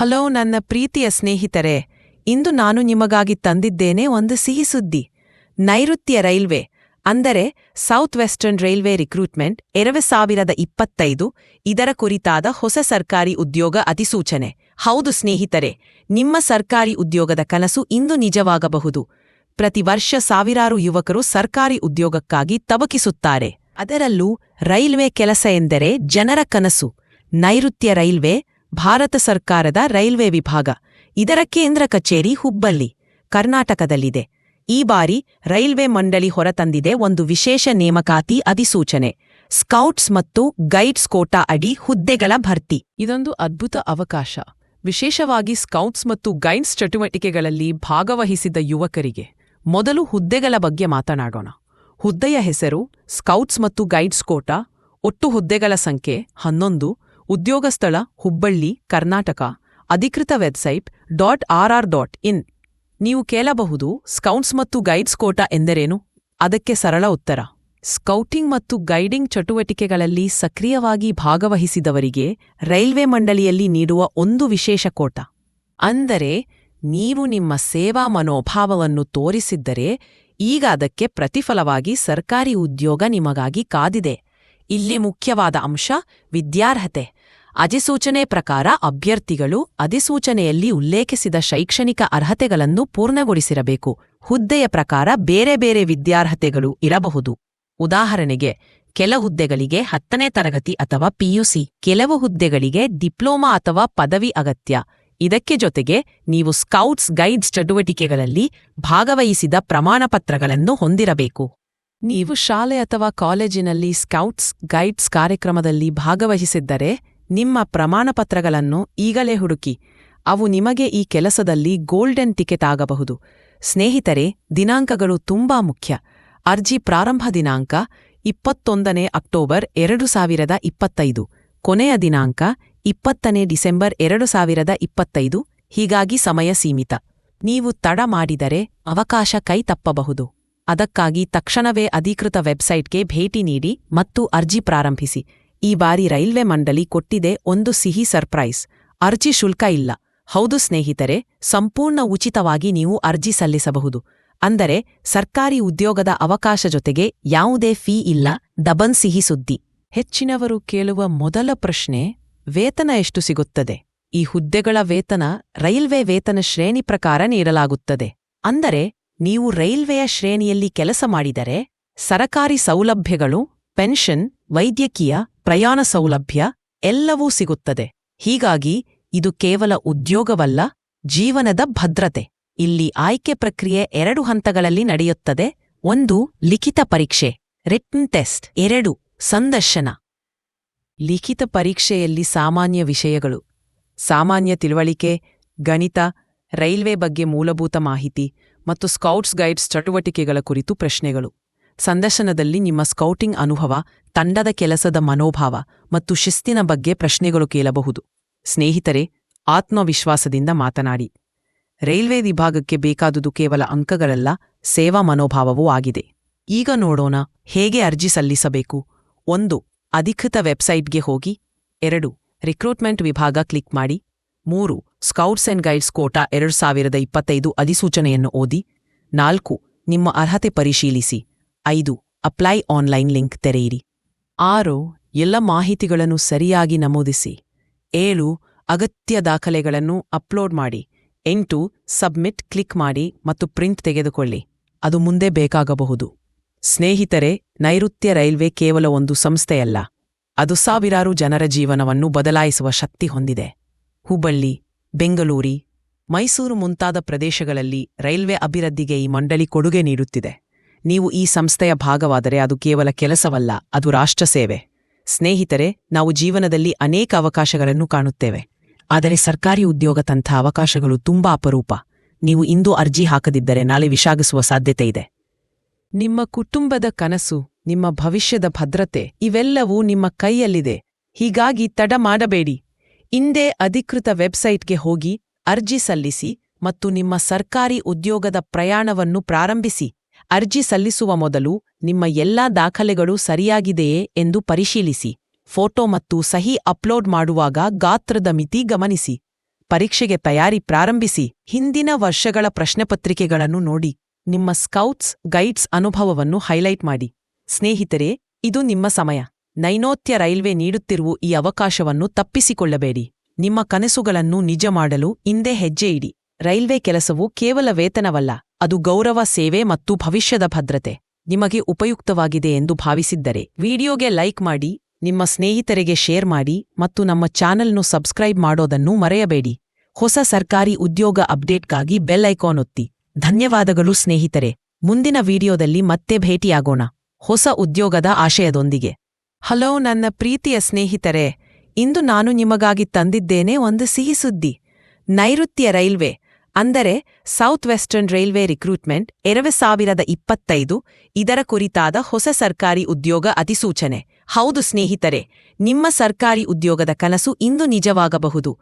Hello ನನ್ನ ಪ್ರೀತಿಯ ಸ್ನೇಹಿತರೆ, ಇಂದು ನಾನು ನಿಮಗಾಗಿ ತಂದಿದ್ದೇನೆ ಒಂದು ಸಿಹಿ ಸುದ್ದಿ. ನೈಋತ್ಯ ರೈಲ್ವೆ, ಅಂದರೆ ಸೌತ್ ವೆಸ್ಟರ್ನ್ ರೈಲ್ವೆ ರಿಕ್ರೂಟ್ಮೆಂಟ್ ಎರಡು ಸಾವಿರದ ಇಪ್ಪತ್ತೈದು, ಇದರ ಕುರಿತಾದ ಹೊಸ ಸರ್ಕಾರಿ ಉದ್ಯೋಗ ಅಧಿಸೂಚನೆ. ಹೌದು ಸ್ನೇಹಿತರೆ, ನಿಮ್ಮ ಸರ್ಕಾರಿ ಉದ್ಯೋಗದ ಕನಸು ಇಂದು ನಿಜವಾಗಬಹುದು. ಪ್ರತಿ ವರ್ಷ ಸಾವಿರಾರು ಯುವಕರು ಸರ್ಕಾರಿ ಉದ್ಯೋಗಕ್ಕಾಗಿ ತವಕಿಸುತ್ತಾರೆ. ಅದರಲ್ಲೂ ರೈಲ್ವೆ ಕೆಲಸ ಎಂದರೆ ಜನರ ಕನಸು. ನೈಋತ್ಯ ರೈಲ್ವೆ ಭಾರತ ಸರ್ಕಾರದ ರೈಲ್ವೆ ವಿಭಾಗ. ಇದರ ಕೇಂದ್ರ ಕಚೇರಿ ಹುಬ್ಬಳ್ಳಿ, ಕರ್ನಾಟಕದಲ್ಲಿದೆ. ಈ ಬಾರಿ ರೈಲ್ವೆ ಮಂಡಳಿ ಹೊರತಂದಿದೆ ಒಂದು ವಿಶೇಷ ನೇಮಕಾತಿ ಅಧಿಸೂಚನೆ. ಸ್ಕೌಟ್ಸ್ ಮತ್ತು ಗೈಡ್ಸ್ ಕೋಟಾ ಅಡಿ ಹುದ್ದೆಗಳ ಭರ್ತಿ. ಇದೊಂದು ಅದ್ಭುತ ಅವಕಾಶ. ವಿಶೇಷವಾಗಿ ಸ್ಕೌಟ್ಸ್ ಮತ್ತು ಗೈಡ್ಸ್ ಚಟುವಟಿಕೆಗಳಲ್ಲಿ ಭಾಗವಹಿಸಿದ ಯುವಕರಿಗೆ ಮೊದಲು ಹುದ್ದೆಗಳ ಬಗ್ಗೆ ಮಾತನಾಡೋಣ. ಹುದ್ದೆಯ ಹೆಸರು ಸ್ಕೌಟ್ಸ್ ಮತ್ತು ಗೈಡ್ಸ್ ಕೋಟಾ, ಒಟ್ಟು ಹುದ್ದೆಗಳ ಸಂಖ್ಯೆ ಹನ್ನೊಂದು ಉದ್ಯೋಗ ಸ್ಥಳ ಹುಬ್ಬಳ್ಳಿ, ಕರ್ನಾಟಕ. ಅಧಿಕೃತ website. Dot R R dot in ನೀವು ಕೇಳಬಹುದು ಸ್ಕೌಟ್ಸ್ ಮತ್ತು ಗೈಡ್ಸ್ ಕೋಟ ಎಂದರೇನು? ಅದಕ್ಕೆ ಸರಳ ಉತ್ತರ. ಸ್ಕೌಟಿಂಗ್ ಮತ್ತು ಗೈಡಿಂಗ್ ಚಟುವಟಿಕೆಗಳಲ್ಲಿ ಸಕ್ರಿಯವಾಗಿ ಭಾಗವಹಿಸಿದವರಿಗೆ ರೈಲ್ವೆ ಮಂಡಳಿಯಲ್ಲಿ ನೀಡುವ ಒಂದು ವಿಶೇಷ ಕೋಟ. ಅಂದರೆ, ನೀವು ನಿಮ್ಮ ಸೇವಾ ಮನೋಭಾವವನ್ನು ತೋರಿಸಿದ್ದರೆ, ಈಗ ಅದಕ್ಕೆ ಪ್ರತಿಫಲವಾಗಿ ಸರ್ಕಾರಿ ಉದ್ಯೋಗ ನಿಮಗಾಗಿ ಕಾದಿದೆ. ಇಲ್ಲಿ ಮುಖ್ಯವಾದ ಅಂಶ ವಿದ್ಯಾರ್ಹತೆ. ಅಧಿಸೂಚನೆ ಪ್ರಕಾರ ಅಭ್ಯರ್ಥಿಗಳು ಅಧಿಸೂಚನೆಯಲ್ಲಿ ಉಲ್ಲೇಖಿಸಿದ ಶೈಕ್ಷಣಿಕ ಅರ್ಹತೆಗಳನ್ನು ಪೂರ್ಣಗೊಳಿಸಿರಬೇಕು. ಹುದ್ದೆಯ ಪ್ರಕಾರ ಬೇರೆ ಬೇರೆ ವಿದ್ಯಾರ್ಹತೆಗಳು ಇರಬಹುದು. ಉದಾಹರಣೆಗೆ, ಕೆಲ ಹುದ್ದೆಗಳಿಗೆ ಹತ್ತನೇ ತರಗತಿ ಅಥವಾ ಪಿಯುಸಿ, ಕೆಲವು ಹುದ್ದೆಗಳಿಗೆ ಡಿಪ್ಲೊಮಾ ಅಥವಾ ಪದವಿ ಅಗತ್ಯ. ಇದಕ್ಕೆ ಜೊತೆಗೆ, ನೀವು ಸ್ಕೌಟ್ಸ್ ಗೈಡ್ಸ್ ಚಟುವಟಿಕೆಗಳಲ್ಲಿ ಭಾಗವಹಿಸಿದ ಪ್ರಮಾಣಪತ್ರಗಳನ್ನು ಹೊಂದಿರಬೇಕು. ನೀವು ಶಾಲೆ ಅಥವಾ ಕಾಲೇಜಿನಲ್ಲಿ ಸ್ಕೌಟ್ಸ್ ಗೈಡ್ಸ್ ಕಾರ್ಯಕ್ರಮದಲ್ಲಿ ಭಾಗವಹಿಸಿದ್ದರೆ ನಿಮ್ಮ ಪ್ರಮಾಣಪತ್ರಗಳನ್ನು ಈಗಲೇ ಹುಡುಕಿ. ಅವು ನಿಮಗೆ ಈ ಕೆಲಸದಲ್ಲಿ ಗೋಲ್ಡನ್ ಟಿಕೆಟ್ ಆಗಬಹುದು. ಸ್ನೇಹಿತರೆ, ದಿನಾಂಕಗಳು ತುಂಬಾ ಮುಖ್ಯ. ಅರ್ಜಿ ಪ್ರಾರಂಭ ದಿನಾಂಕ ಇಪ್ಪತ್ತೊಂದನೇ ಅಕ್ಟೋಬರ್ ಎರಡು ಸಾವಿರದ ಇಪ್ಪತ್ತೈದು. ಕೊನೆಯ ದಿನಾಂಕ ಇಪ್ಪತ್ತನೇ ಡಿಸೆಂಬರ್ ಎರಡು ಸಾವಿರದ ಇಪ್ಪತ್ತೈದು. ಹೀಗಾಗಿ ಸಮಯ ಸೀಮಿತ. ನೀವು ತಡ ಮಾಡಿದರೆ ಅವಕಾಶ ಕೈ ತಪ್ಪಬಹುದು. ಅದಕ್ಕಾಗಿ ತಕ್ಷಣವೇ ಅಧಿಕೃತ ವೆಬ್ಸೈಟ್ಗೆ ಭೇಟಿ ನೀಡಿ ಮತ್ತು ಅರ್ಜಿ ಪ್ರಾರಂಭಿಸಿ. ಈ ಬಾರಿ ರೈಲ್ವೆ ಮಂಡಳಿ ಕೊಟ್ಟಿದೆ ಒಂದು ಸಿಹಿ ಸರ್ಪ್ರೈಸ್. ಅರ್ಜಿ ಶುಲ್ಕ ಇಲ್ಲ. ಹೌದು ಸ್ನೇಹಿತರೆ, ಸಂಪೂರ್ಣ ಉಚಿತವಾಗಿ ನೀವು ಅರ್ಜಿ ಸಲ್ಲಿಸಬಹುದು. ಅಂದರೆ, ಸರ್ಕಾರಿ ಉದ್ಯೋಗದ ಅವಕಾಶ ಜೊತೆಗೆ ಯಾವುದೇ ಫೀ ಇಲ್ಲ. ದಬನ್ ಸಿಹಿ ಸುದ್ದಿ. ಹೆಚ್ಚಿನವರು ಕೇಳುವ ಮೊದಲ ಪ್ರಶ್ನೆ, ವೇತನ ಎಷ್ಟು ಸಿಗುತ್ತದೆ? ಈ ಹುದ್ದೆಗಳ ವೇತನ ರೈಲ್ವೆ ವೇತನ ಶ್ರೇಣಿ ಪ್ರಕಾರ ನೀಡಲಾಗುತ್ತದೆ. ಅಂದರೆ, ನೀವು ರೈಲ್ವೆಯ ಶ್ರೇಣಿಯಲ್ಲಿ ಕೆಲಸ ಮಾಡಿದರೆ, ಸರಕಾರಿ ಸೌಲಭ್ಯಗಳು, ಪೆನ್ಷನ್, ವೈದ್ಯಕೀಯ ಪ್ರಯಾಣ ಸೌಲಭ್ಯ ಎಲ್ಲವೂ ಸಿಗುತ್ತದೆ. ಹೀಗಾಗಿ ಇದು ಕೇವಲ ಉದ್ಯೋಗವಲ್ಲ, ಜೀವನದ ಭದ್ರತೆ. ಇಲ್ಲಿ ಆಯ್ಕೆ ಪ್ರಕ್ರಿಯೆ ಎರಡು ಹಂತಗಳಲ್ಲಿ ನಡೆಯುತ್ತದೆ. ಒಂದು, ಲಿಖಿತ ಪರೀಕ್ಷೆ. ರಿಟನ್ ಟೆಸ್ಟ್ ಎರಡು, ಸಂದರ್ಶನ. ಲಿಖಿತ ಪರೀಕ್ಷೆಯಲ್ಲಿ ಸಾಮಾನ್ಯ ವಿಷಯಗಳು. ಸಾಮಾನ್ಯ ತಿಳುವಳಿಕೆ, ಗಣಿತ, ರೈಲ್ವೆ ಬಗ್ಗೆ ಮೂಲಭೂತ ಮಾಹಿತಿ ಮತ್ತು ಸ್ಕೌಟ್ಸ್ ಗೈಡ್ಸ್ ಚಟುವಟಿಕೆಗಳ ಕುರಿತು ಪ್ರಶ್ನೆಗಳು. ಸಂದರ್ಶನದಲ್ಲಿ ನಿಮ್ಮ ಸ್ಕೌಟಿಂಗ್ ಅನುಭವ, ತಂಡದ ಕೆಲಸದ ಮನೋಭಾವ ಮತ್ತು ಶಿಸ್ತಿನ ಬಗ್ಗೆ ಪ್ರಶ್ನೆಗಳು ಕೇಳಬಹುದು. ಸ್ನೇಹಿತರೆ, ಆತ್ಮವಿಶ್ವಾಸದಿಂದ ಮಾತನಾಡಿ. ರೈಲ್ವೆ ವಿಭಾಗಕ್ಕೆ ಬೇಕಾದುದು ಕೇವಲ ಅಂಕಗಳಲ್ಲ, ಸೇವಾ ಮನೋಭಾವವೂ ಆಗಿದೆ. ಈಗ ನೋಡೋಣ ಹೇಗೆ ಅರ್ಜಿ ಸಲ್ಲಿಸಬೇಕು. ಒಂದು, ಅಧಿಕೃತ ವೆಬ್ಸೈಟ್ಗೆ ಹೋಗಿ. ಎರಡು, ರಿಕ್ರೂಟ್ಮೆಂಟ್ ವಿಭಾಗ ಕ್ಲಿಕ್ ಮಾಡಿ. ಮೂರು, ಸ್ಕೌಟ್ಸ್ ಅಂಡ್ ಗೈಡ್ಸ್ ಕೋಟಾ ಎರಡು ಸಾವಿರದ ಇಪ್ಪತ್ತೈದು ಅಧಿಸೂಚನೆಯನ್ನು ಓದಿ. ನಾಲ್ಕು, ನಿಮ್ಮ ಅರ್ಹತೆ ಪರಿಶೀಲಿಸಿ. ಐದು, ಅಪ್ಲೈ ಆನ್ಲೈನ್ ಲಿಂಕ್ ತೆರೆಯಿರಿ. ಆರು, ಎಲ್ಲ ಮಾಹಿತಿಗಳನ್ನು ಸರಿಯಾಗಿ ನಮೂದಿಸಿ. ಏಳು, ಅಗತ್ಯ ದಾಖಲೆಗಳನ್ನು ಅಪ್ಲೋಡ್ ಮಾಡಿ. ಎಂಟು, ಸಬ್ಮಿಟ್ ಕ್ಲಿಕ್ ಮಾಡಿ ಮತ್ತು ಪ್ರಿಂಟ್ ತೆಗೆದುಕೊಳ್ಳಿ. ಅದು ಮುಂದೆ ಬೇಕಾಗಬಹುದು. ಸ್ನೇಹಿತರೆ, ನೈಋತ್ಯ ರೈಲ್ವೆ ಕೇವಲ ಒಂದು ಸಂಸ್ಥೆಯಲ್ಲ. ಅದು ಸಾವಿರಾರು ಜನರ ಜೀವನವನ್ನು ಬದಲಾಯಿಸುವ ಶಕ್ತಿ ಹೊಂದಿದೆ. ಹುಬ್ಬಳ್ಳಿ, ಬೆಂಗಳೂರಿ, ಮೈಸೂರು ಮುಂತಾದ ಪ್ರದೇಶಗಳಲ್ಲಿ ರೈಲ್ವೆ ಅಭಿವೃದ್ಧಿಗೆ ಈ ಮಂಡಳಿ ಕೊಡುಗೆ ನೀಡುತ್ತಿದೆ. ನೀವು ಈ ಸಂಸ್ಥೆಯ ಭಾಗವಾದರೆ ಅದು ಕೇವಲ ಕೆಲಸವಲ್ಲ, ಅದು ರಾಷ್ಟ್ರ ಸೇವೆ. ಸ್ನೇಹಿತರೆ, ನಾವು ಜೀವನದಲ್ಲಿ ಅನೇಕ ಅವಕಾಶಗಳನ್ನು ಕಾಣುತ್ತೇವೆ. ಆದರೆ ಸರ್ಕಾರಿ ಉದ್ಯೋಗ ತಂಥ ಅವಕಾಶಗಳು ತುಂಬಾ ಅಪರೂಪ. ನೀವು ಇಂದು ಅರ್ಜಿ ಹಾಕದಿದ್ದರೆ ನಾಳೆ ವಿಷಾಗಿಸುವ ಸಾಧ್ಯತೆ ಇದೆ. ನಿಮ್ಮ ಕುಟುಂಬದ ಕನಸು, ನಿಮ್ಮ ಭವಿಷ್ಯದ ಭದ್ರತೆ, ಇವೆಲ್ಲವೂ ನಿಮ್ಮ ಕೈಯಲ್ಲಿದೆ. ಹೀಗಾಗಿ ತಡ ಮಾಡಬೇಡಿ. ಇಂದೇ ಅಧಿಕೃತ ವೆಬ್ಸೈಟ್ಗೆ ಹೋಗಿ ಅರ್ಜಿ ಸಲ್ಲಿಸಿ ಮತ್ತು ನಿಮ್ಮ ಸರ್ಕಾರಿ ಉದ್ಯೋಗದ ಪ್ರಯಾಣವನ್ನು ಪ್ರಾರಂಭಿಸಿ. ಅರ್ಜಿ ಸಲ್ಲಿಸುವ ಮೊದಲು ನಿಮ್ಮ ಎಲ್ಲಾ ದಾಖಲೆಗಳು ಸರಿಯಾಗಿದೆಯೇ ಎಂದು ಪರಿಶೀಲಿಸಿ, ಫೋಟೋ ಮತ್ತು ಸಹಿ ಅಪ್ಲೋಡ್ ಮಾಡುವಾಗ ಗಾತ್ರದ ಮಿತಿ ಗಮನಿಸಿ, ಪರೀಕ್ಷೆಗೆ ತಯಾರಿ ಪ್ರಾರಂಭಿಸಿ, ಹಿಂದಿನ ವರ್ಷಗಳ ಪ್ರಶ್ನೆಪತ್ರಿಕೆಗಳನ್ನು ನೋಡಿ, ನಿಮ್ಮ ಸ್ಕೌಟ್ಸ್, ಗೈಡ್ಸ್ ಅನುಭವವನ್ನು ಹೈಲೈಟ್ ಮಾಡಿ. ಸ್ನೇಹಿತರೆ, ಇದು ನಿಮ್ಮ ಸಮಯ. ನೈನೋತ್ಯ ರೈಲ್ವೆ ನೀಡುತ್ತಿರುವ ಈ ಅವಕಾಶವನ್ನು ತಪ್ಪಿಸಿಕೊಳ್ಳಬೇಡಿ. ನಿಮ್ಮ ಕನಸುಗಳನ್ನು ನಿಜ ಮಾಡಲು ಇಂದೇ ಹೆಜ್ಜೆ ಇಡಿ. ರೈಲ್ವೆ ಕೆಲಸವು ಕೇವಲ ವೇತನವಲ್ಲ. ಅದು ಗೌರವ, ಸೇವೆ ಮತ್ತು ಭವಿಷ್ಯದ ಭದ್ರತೆ ನಿಮಗೆ ಉಪಯುಕ್ತವಾಗಿದೆ ಎಂದು ಭಾವಿಸಿದ್ದರೆ ವಿಡಿಯೋಗೆ ಲೈಕ್ ಮಾಡಿ, ನಿಮ್ಮ ಸ್ನೇಹಿತರಿಗೆ ಶೇರ್ ಮಾಡಿ ಮತ್ತು ನಮ್ಮ ಚಾನೆಲ್ನು ಸಬ್ಸ್ಕ್ರೈಬ್ ಮಾಡೋದನ್ನು ಮರೆಯಬೇಡಿ. ಹೊಸ ಸರ್ಕಾರಿ ಉದ್ಯೋಗ ಅಪ್ಡೇಟ್ಗಾಗಿ ಬೆಲ್ ಐಕಾನ್ ಒತ್ತಿ. ಧನ್ಯವಾದಗಳು ಸ್ನೇಹಿತರೆ. ಮುಂದಿನ ವಿಡಿಯೋದಲ್ಲಿ ಮತ್ತೆ ಭೇಟಿಯಾಗೋಣ. ಹೊಸ ಉದ್ಯೋಗದ ಆಶಯದೊಂದಿಗೆ. ಹಲೋ ನನ್ನ ಪ್ರೀತಿಯ ಸ್ನೇಹಿತರೆ. ಇಂದು ನಾನು ನಿಮಗಾಗಿ ತಂದಿದ್ದೇನೆ ಒಂದು ಸಿಹಿ ಸುದ್ದಿ. ನೈಋತ್ಯ ರೈಲ್ವೆ ಅಂದರೆ ಸೌತ್ ವೆಸ್ಟರ್ನ್ ರೈಲ್ವೆ ರಿಕ್ರೂಟ್ಮೆಂಟ್ ಎರಡು ಸಾವಿರದ ಇಪ್ಪತ್ತೈದು ಇದರ ಕುರಿತಾದ ಹೊಸ ಸರ್ಕಾರಿ ಉದ್ಯೋಗ ಅಧಿಸೂಚನೆ. ಹೌದು ಸ್ನೇಹಿತರೆ, ನಿಮ್ಮ ಸರ್ಕಾರಿ ಉದ್ಯೋಗದ ಕನಸು ಇಂದು ನಿಜವಾಗಬಹುದು.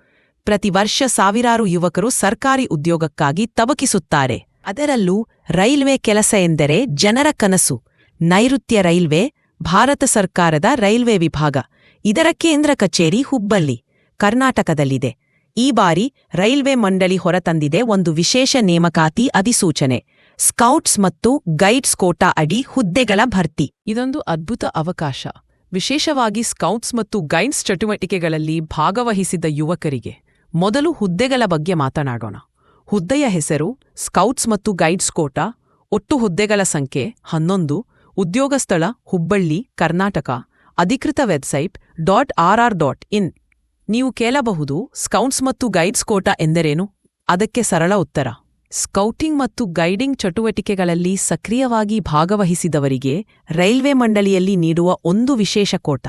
ಪ್ರತಿ ವರ್ಷ ಸಾವಿರಾರು ಯುವಕರು ಸರ್ಕಾರಿ ಉದ್ಯೋಗಕ್ಕಾಗಿ ತವಕಿಸುತ್ತಾರೆ. ಅದರಲ್ಲೂ ರೈಲ್ವೆ ಕೆಲಸ ಎಂದರೆ ಜನರ ಕನಸು. ನೈಋತ್ಯ ರೈಲ್ವೆ, ಭಾರತ ಸರ್ಕಾರದ ರೈಲ್ವೆ ವಿಭಾಗ. ಇದರ ಕೇಂದ್ರ ಕಚೇರಿ ಹುಬ್ಬಳ್ಳಿ, ಕರ್ನಾಟಕದಲ್ಲಿದೆ. ಈ ಬಾರಿ ರೈಲ್ವೆ ಮಂಡಳಿ ಹೊರತಂದಿದೆ ಒಂದು ವಿಶೇಷ ನೇಮಕಾತಿ ಅಧಿಸೂಚನೆ. ಸ್ಕೌಟ್ಸ್ ಮತ್ತು ಗೈಡ್ಸ್ ಕೋಟಾ ಅಡಿ ಹುದ್ದೆಗಳ ಭರ್ತಿ. ಇದೊಂದು ಅದ್ಭುತ ಅವಕಾಶ. ವಿಶೇಷವಾಗಿ ಸ್ಕೌಟ್ಸ್ ಮತ್ತು ಗೈಡ್ಸ್ ಚಟುವಟಿಕೆಗಳಲ್ಲಿ ಭಾಗವಹಿಸಿದ ಯುವಕರಿಗೆ ಮೊದಲು ಹುದ್ದೆಗಳ ಬಗ್ಗೆ ಮಾತನಾಡೋಣ. ಹುದ್ದೆಯ ಹೆಸರು ಸ್ಕೌಟ್ಸ್ ಮತ್ತು ಗೈಡ್ಸ್ ಕೋಟಾ, ಒಟ್ಟು ಹುದ್ದೆಗಳ ಸಂಖ್ಯೆ ಹನ್ನೊಂದು ಉದ್ಯೋಗ ಸ್ಥಳ ಹುಬ್ಬಳ್ಳಿ, ಕರ್ನಾಟಕ, ಅಧಿಕೃತ website dot R dot in. ನೀವು ಕೇಳಬಹುದು, ಸ್ಕೌಟ್ಸ್ ಮತ್ತು ಗೈಡ್ಸ್ ಕೋಟ ಎಂದರೇನು? ಅದಕ್ಕೆ ಸರಳ ಉತ್ತರ. ಸ್ಕೌಟಿಂಗ್ ಮತ್ತು ಗೈಡಿಂಗ್ ಚಟುವಟಿಕೆಗಳಲ್ಲಿ ಸಕ್ರಿಯವಾಗಿ ಭಾಗವಹಿಸಿದವರಿಗೆ ರೈಲ್ವೆ ಮಂಡಳಿಯಲ್ಲಿ ನೀಡುವ ಒಂದು ವಿಶೇಷ ಕೋಟ.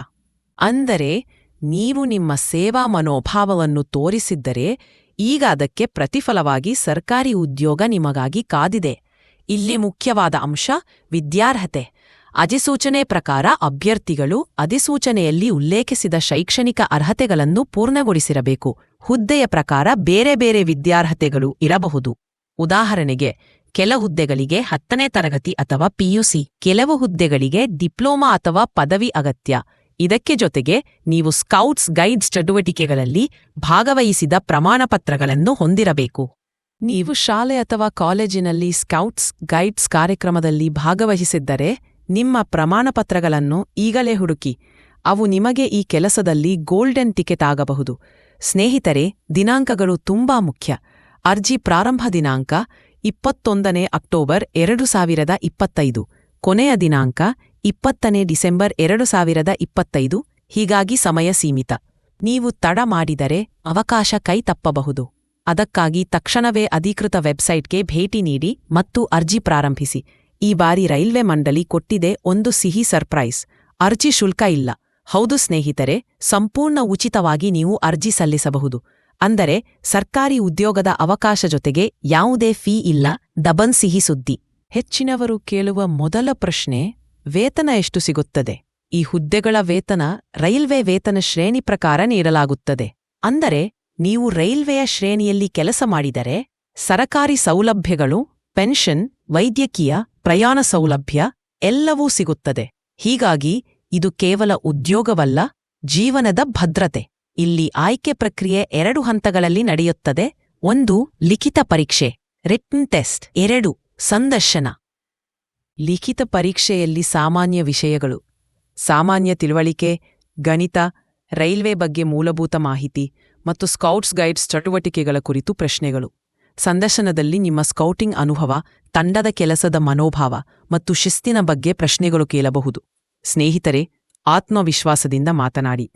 ಅಂದರೆ, ನೀವು ನಿಮ್ಮ ಸೇವಾ ಮನೋಭಾವವನ್ನು ತೋರಿಸಿದ್ದರೆ, ಈಗ ಅದಕ್ಕೆ ಪ್ರತಿಫಲವಾಗಿ ಸರ್ಕಾರಿ ಉದ್ಯೋಗ ನಿಮಗಾಗಿ ಕಾದಿದೆ. ಇಲ್ಲಿ ಮುಖ್ಯವಾದ ಅಂಶ ವಿದ್ಯಾರ್ಹತೆ. ಅಧಿಸೂಚನೆ ಪ್ರಕಾರ ಅಭ್ಯರ್ಥಿಗಳು ಅಧಿಸೂಚನೆಯಲ್ಲಿ ಉಲ್ಲೇಖಿಸಿದ ಶೈಕ್ಷಣಿಕ ಅರ್ಹತೆಗಳನ್ನು ಪೂರ್ಣಗೊಳಿಸಿರಬೇಕು. ಹುದ್ದೆಯ ಪ್ರಕಾರ ಬೇರೆ ಬೇರೆ ವಿದ್ಯಾರ್ಹತೆಗಳು ಇರಬಹುದು. ಉದಾಹರಣೆಗೆ, ಕೆಲ ಹುದ್ದೆಗಳಿಗೆ ಹತ್ತನೇ ತರಗತಿ ಅಥವಾ ಪಿಯುಸಿ, ಕೆಲವು ಹುದ್ದೆಗಳಿಗೆ ಡಿಪ್ಲೊಮಾ ಅಥವಾ ಪದವಿ ಅಗತ್ಯ. ಇದಕ್ಕೆ ಜೊತೆಗೆ, ನೀವು ಸ್ಕೌಟ್ಸ್ ಗೈಡ್ಸ್ ಚಟುವಟಿಕೆಗಳಲ್ಲಿ ಭಾಗವಹಿಸಿದ ಪ್ರಮಾಣಪತ್ರಗಳನ್ನು ಹೊಂದಿರಬೇಕು. ನೀವು ಶಾಲೆ ಅಥವಾ ಕಾಲೇಜಿನಲ್ಲಿ ಸ್ಕೌಟ್ಸ್ ಗೈಡ್ಸ್ ಕಾರ್ಯಕ್ರಮದಲ್ಲಿ ಭಾಗವಹಿಸಿದ್ದರೆ ನಿಮ್ಮ ಪ್ರಮಾಣಪತ್ರಗಳನ್ನು ಈಗಲೇ ಹುಡುಕಿ. ಅವು ನಿಮಗೆ ಈ ಕೆಲಸದಲ್ಲಿ ಗೋಲ್ಡನ್ ಟಿಕೆಟ್ ಆಗಬಹುದು. ಸ್ನೇಹಿತರೆ, ದಿನಾಂಕಗಳು ತುಂಬಾ ಮುಖ್ಯ. ಅರ್ಜಿ ಪ್ರಾರಂಭ ದಿನಾಂಕ ಇಪ್ಪತ್ತೊಂದನೇ ಅಕ್ಟೋಬರ್ ಎರಡು ಸಾವಿರದ ಇಪ್ಪತ್ತೈದು. ಕೊನೆಯ ದಿನಾಂಕ ಇಪ್ಪತ್ತನೇ ಡಿಸೆಂಬರ್ ಎರಡು ಸಾವಿರದ ಇಪ್ಪತ್ತೈದು. ಹೀಗಾಗಿ ಸಮಯ ಸೀಮಿತ. ನೀವು ತಡ ಮಾಡಿದರೆ ಅವಕಾಶ ಕೈ ತಪ್ಪಬಹುದು. ಅದಕ್ಕಾಗಿ ತಕ್ಷಣವೇ ಅಧಿಕೃತ ವೆಬ್ಸೈಟ್ಗೆ ಭೇಟಿ ನೀಡಿ ಮತ್ತು ಅರ್ಜಿ ಪ್ರಾರಂಭಿಸಿ. ಈ ಬಾರಿ ರೈಲ್ವೆ ಮಂಡಳಿ ಕೊಟ್ಟಿದೆ ಒಂದು ಸಿಹಿ ಸರ್ಪ್ರೈಸ್. ಅರ್ಜಿ ಶುಲ್ಕ ಇಲ್ಲ. ಹೌದು ಸ್ನೇಹಿತರೆ, ಸಂಪೂರ್ಣ ಉಚಿತವಾಗಿ ನೀವು ಅರ್ಜಿ ಸಲ್ಲಿಸಬಹುದು. ಅಂದರೆ, ಸರ್ಕಾರಿ ಉದ್ಯೋಗದ ಅವಕಾಶ ಜೊತೆಗೆ ಯಾವುದೇ ಫೀ ಇಲ್ಲ. ದಬನ್ ಸಿಹಿ ಸುದ್ದಿ. ಹೆಚ್ಚಿನವರು ಕೇಳುವ ಮೊದಲ ಪ್ರಶ್ನೆ, ವೇತನ ಎಷ್ಟು ಸಿಗುತ್ತದೆ? ಈ ಹುದ್ದೆಗಳ ವೇತನ ರೈಲ್ವೆ ವೇತನ ಶ್ರೇಣಿ ಪ್ರಕಾರ ನೀಡಲಾಗುತ್ತದೆ. ಅಂದರೆ, ನೀವು ರೈಲ್ವೆಯ ಶ್ರೇಣಿಯಲ್ಲಿ ಕೆಲಸ ಮಾಡಿದರೆ, ಸರಕಾರಿ ಸೌಲಭ್ಯಗಳು, ಪೆನ್ಷನ್, ವೈದ್ಯಕೀಯ ಪ್ರಯಾಣ ಸೌಲಭ್ಯ ಎಲ್ಲವೂ ಸಿಗುತ್ತದೆ. ಹೀಗಾಗಿ ಇದು ಕೇವಲ ಉದ್ಯೋಗವಲ್ಲ, ಜೀವನದ ಭದ್ರತೆ. ಇಲ್ಲಿ ಆಯ್ಕೆ ಪ್ರಕ್ರಿಯೆ ಎರಡು ಹಂತಗಳಲ್ಲಿ ನಡೆಯುತ್ತದೆ. ಒಂದು, ಲಿಖಿತ ಪರೀಕ್ಷೆ. ರಿಟನ್ ಟೆಸ್ಟ್ ಎರಡು, ಸಂದರ್ಶನ. ಲಿಖಿತ ಪರೀಕ್ಷೆಯಲ್ಲಿ ಸಾಮಾನ್ಯ ವಿಷಯಗಳು. ಸಾಮಾನ್ಯ ತಿಳುವಳಿಕೆ, ಗಣಿತ, ರೈಲ್ವೆ ಬಗ್ಗೆ ಮೂಲಭೂತ ಮಾಹಿತಿ ಮತ್ತು ಸ್ಕೌಟ್ಸ್ ಗೈಡ್ಸ್ ಚಟುವಟಿಕೆಗಳ ಕುರಿತು ಪ್ರಶ್ನೆಗಳು. ಸಂದರ್ಶನದಲ್ಲಿ ನಿಮ್ಮ ಸ್ಕೌಟಿಂಗ್ ಅನುಭವ, ತಂಡದ ಕೆಲಸದ ಮನೋಭಾವ ಮತ್ತು ಶಿಸ್ತಿನ ಬಗ್ಗೆ ಪ್ರಶ್ನೆಗಳು ಕೇಳಬಹುದು. ಸ್ನೇಹಿತರೆ, ಆತ್ಮವಿಶ್ವಾಸದಿಂದ ಮಾತನಾಡಿ.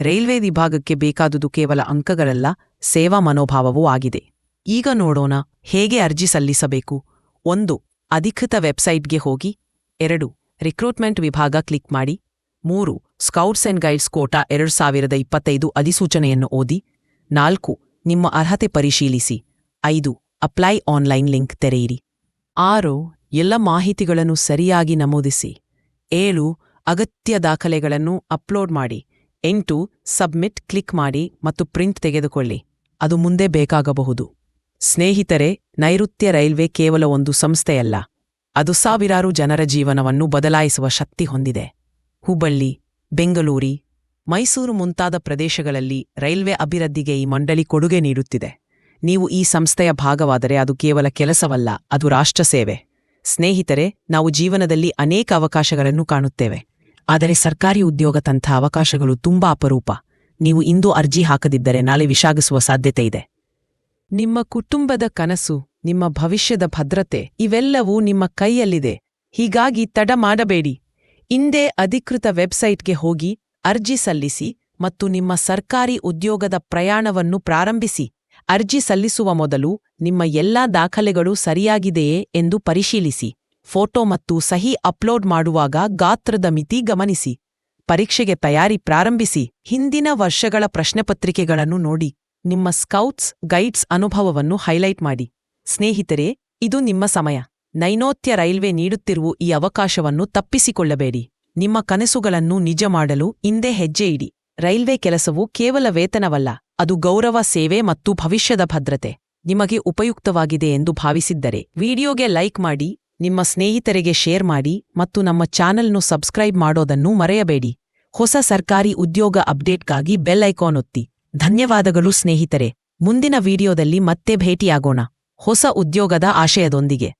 ರೈಲ್ವೆ ವಿಭಾಗಕ್ಕೆ ಬೇಕಾದುದು ಕೇವಲ ಅಂಕಗಳಲ್ಲ, ಸೇವಾ ಮನೋಭಾವವೂ ಆಗಿದೆ. ಈಗ ನೋಡೋಣ ಹೇಗೆ ಅರ್ಜಿ ಸಲ್ಲಿಸಬೇಕು. ಒಂದು, ಅಧಿಕೃತ ವೆಬ್ಸೈಟ್ಗೆ ಹೋಗಿ. ಎರಡು, ರಿಕ್ರೂಟ್ಮೆಂಟ್ ವಿಭಾಗ ಕ್ಲಿಕ್ ಮಾಡಿ. ಮೂರು, ಸ್ಕೌಟ್ಸ್ ಅಂಡ್ ಗೈಡ್ಸ್ ಕೋಟಾ ಎರಡು ಸಾವಿರದ ಇಪ್ಪತ್ತೈದು ಅಧಿಸೂಚನೆಯನ್ನು ಓದಿ. ನಾಲ್ಕು, ನಿಮ್ಮ ಅರ್ಹತೆ ಪರಿಶೀಲಿಸಿ. ಐದು, ಅಪ್ಲೈ ಆನ್ಲೈನ್ ಲಿಂಕ್ ತೆರೆಯಿರಿ. ಆರು, ಎಲ್ಲ ಮಾಹಿತಿಗಳನ್ನು ಸರಿಯಾಗಿ ನಮೂದಿಸಿ. ಏಳು, ಅಗತ್ಯ ದಾಖಲೆಗಳನ್ನು ಅಪ್ಲೋಡ್ ಮಾಡಿ. ಎಂಟು, ಸಬ್ಮಿಟ್ ಕ್ಲಿಕ್ ಮಾಡಿ ಮತ್ತು ಪ್ರಿಂಟ್ ತೆಗೆದುಕೊಳ್ಳಿ. ಅದು ಮುಂದೆ ಬೇಕಾಗಬಹುದು. ಸ್ನೇಹಿತರೆ, ನೈಋತ್ಯ ರೈಲ್ವೆ ಕೇವಲ ಒಂದು ಸಂಸ್ಥೆಯಲ್ಲ. ಅದು ಸಾವಿರಾರು ಜನರ ಜೀವನವನ್ನು ಬದಲಾಯಿಸುವ ಶಕ್ತಿ ಹೊಂದಿದೆ. ಹುಬ್ಬಳ್ಳಿ, ಬೆಂಗಳೂರಿ, ಮೈಸೂರು ಮುಂತಾದ ಪ್ರದೇಶಗಳಲ್ಲಿ ರೈಲ್ವೆ ಅಭಿವೃದ್ಧಿಗೆ ಈ ಮಂಡಳಿ ಕೊಡುಗೆ ನೀಡುತ್ತಿದೆ. ನೀವು ಈ ಸಂಸ್ಥೆಯ ಭಾಗವಾದರೆ ಅದು ಕೇವಲ ಕೆಲಸವಲ್ಲ, ಅದು ರಾಷ್ಟ್ರ ಸೇವೆ. ಸ್ನೇಹಿತರೆ, ನಾವು ಜೀವನದಲ್ಲಿ ಅನೇಕ ಅವಕಾಶಗಳನ್ನು ಕಾಣುತ್ತೇವೆ. ಆದರೆ ಸರ್ಕಾರಿ ಉದ್ಯೋಗದಂಥ ಅವಕಾಶಗಳು ತುಂಬಾ ಅಪರೂಪ. ನೀವು ಇಂದು ಅರ್ಜಿ ಹಾಕದಿದ್ದರೆ ನಾಳೆ ವಿಷಾಗಿಸುವ ಸಾಧ್ಯತೆ ಇದೆ. ನಿಮ್ಮ ಕುಟುಂಬದ ಕನಸು, ನಿಮ್ಮ ಭವಿಷ್ಯದ ಭದ್ರತೆ, ಇವೆಲ್ಲವೂ ನಿಮ್ಮ ಕೈಯಲ್ಲಿದೆ. ಹೀಗಾಗಿ ತಡ ಮಾಡಬೇಡಿ. ಇಂದೇ ಅಧಿಕೃತ ವೆಬ್ಸೈಟ್ಗೆ ಹೋಗಿ ಅರ್ಜಿ ಸಲ್ಲಿಸಿ ಮತ್ತು ನಿಮ್ಮ ಸರ್ಕಾರಿ ಉದ್ಯೋಗದ ಪ್ರಯಾಣವನ್ನು ಪ್ರಾರಂಭಿಸಿ. ಅರ್ಜಿ ಸಲ್ಲಿಸುವ ಮೊದಲು ನಿಮ್ಮ ಎಲ್ಲಾ ದಾಖಲೆಗಳು ಸರಿಯಾಗಿದೆಯೇ ಎಂದು ಪರಿಶೀಲಿಸಿ, ಫೋಟೋ ಮತ್ತು ಸಹಿ ಅಪ್ಲೋಡ್ ಮಾಡುವಾಗ ಗಾತ್ರದ ಮಿತಿ ಗಮನಿಸಿ, ಪರೀಕ್ಷೆಗೆ ತಯಾರಿ ಪ್ರಾರಂಭಿಸಿ, ಹಿಂದಿನ ವರ್ಷಗಳ ಪ್ರಶ್ನೆಪತ್ರಿಕೆಗಳನ್ನು ನೋಡಿ, ನಿಮ್ಮ ಸ್ಕೌಟ್ಸ್, ಗೈಡ್ಸ್ ಅನುಭವವನ್ನು ಹೈಲೈಟ್ ಮಾಡಿ. ಸ್ನೇಹಿತರೆ, ಇದು ನಿಮ್ಮ ಸಮಯ. ನೈನೋತ್ಯ ರೈಲ್ವೆ ನೀಡುತ್ತಿರುವ ಈ ಅವಕಾಶವನ್ನು ತಪ್ಪಿಸಿಕೊಳ್ಳಬೇಡಿ. ನಿಮ್ಮ ಕನಸುಗಳನ್ನು ನಿಜ ಮಾಡಲು ಇಂದೇ ಹೆಜ್ಜೆ ಇಡಿ. ರೈಲ್ವೆ ಕೆಲಸವು ಕೇವಲ ವೇತನವಲ್ಲ, ಅದು ಗೌರವ, ಸೇವೆ ಮತ್ತು ಭವಿಷ್ಯದ ಭದ್ರತೆ. ನಿಮಗೆ ಉಪಯುಕ್ತವಾಗಿದೆ ಎಂದು ಭಾವಿಸಿದ್ದರೆ ವಿಡಿಯೋಗೆ ಲೈಕ್ ಮಾಡಿ, ನಿಮ್ಮ ಸ್ನೇಹಿತರಿಗೆ ಶೇರ್ ಮಾಡಿ ಮತ್ತು ನಮ್ಮ ಚಾನೆಲ್ನು ಸಬ್ಸ್ಕ್ರೈಬ್ ಮಾಡೋದನ್ನು ಮರೆಯಬೇಡಿ. ಹೊಸ ಸರ್ಕಾರಿ ಉದ್ಯೋಗ ಅಪ್ಡೇಟ್ಗಾಗಿ ಬೆಲ್ ಐಕಾನ್ ಒತ್ತಿ. ಧನ್ಯವಾದಗಳು ಸ್ನೇಹಿತರೆ. ಮುಂದಿನ ವಿಡಿಯೋದಲ್ಲಿ ಮತ್ತೆ ಭೇಟಿಯಾಗೋಣ. ಹೊಸ ಉದ್ಯೋಗದ ಆಶಯದೊಂದಿಗೆ.